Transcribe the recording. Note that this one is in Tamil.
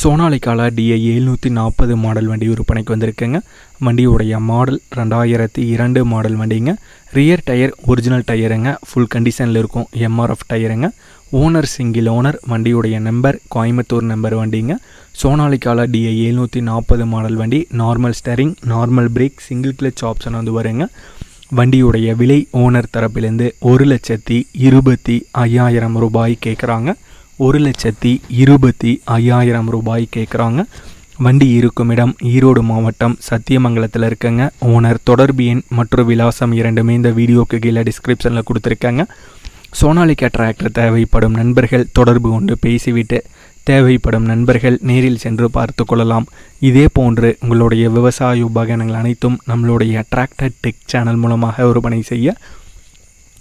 சோனாலிக்கால டிஐ எழுநூற்றி நாற்பது மாடல் வண்டி விற்பனைக்கு வந்திருக்குங்க. வண்டியுடைய மாடல் ரெண்டாயிரத்தி இரண்டு மாடல் வண்டிங்க. ரியர் டயர் ஒரிஜினல் டயருங்க ஃபுல் கண்டிஷனில் இருக்கும் எம்ஆர்எஃப் டயருங்க ஓனர் சிங்கிள் ஓனர் வண்டியுடைய நம்பர் கோயம்புத்தூர் நம்பர் வண்டிங்க. சோனாலிக்கால டிஐ எழுநூற்றி நாற்பது மாடல் வண்டி. Normal steering normal brake single clutch option வந்து வருங்க. வண்டியுடைய விலை ஓனர் தரப்பிலேருந்து ஒரு லட்சத்தி இருபத்தி ஐயாயிரம் ரூபாய் கேட்குறாங்க ஒரு லட்சத்தி இருபத்தி ஐயாயிரம் ரூபாய் கேட்குறாங்க வண்டி இருக்கும் இடம் ஈரோடு மாவட்டம் சத்தியமங்கலத்தில் இருக்கங்க. ஓனர் தொடர்பு எண் மற்றும் விலாசம் இரண்டுமே இந்த வீடியோக்கு கீழே டிஸ்கிரிப்ஷனில் கொடுத்துருக்காங்க. சோனாலிக்கா டிராக்டர் தேவைப்படும் நண்பர்கள் தொடர்பு கொண்டு பேசிவிட்டு தேவைப்படும் நண்பர்கள் நேரில் சென்று பார்த்து கொள்ளலாம். இதே போன்று உங்களுடைய விவசாய உபகரணங்கள் அனைத்தும் நம்மளுடைய டிராக்டர் டெக் சேனல் மூலமாக விற்பனை செய்ய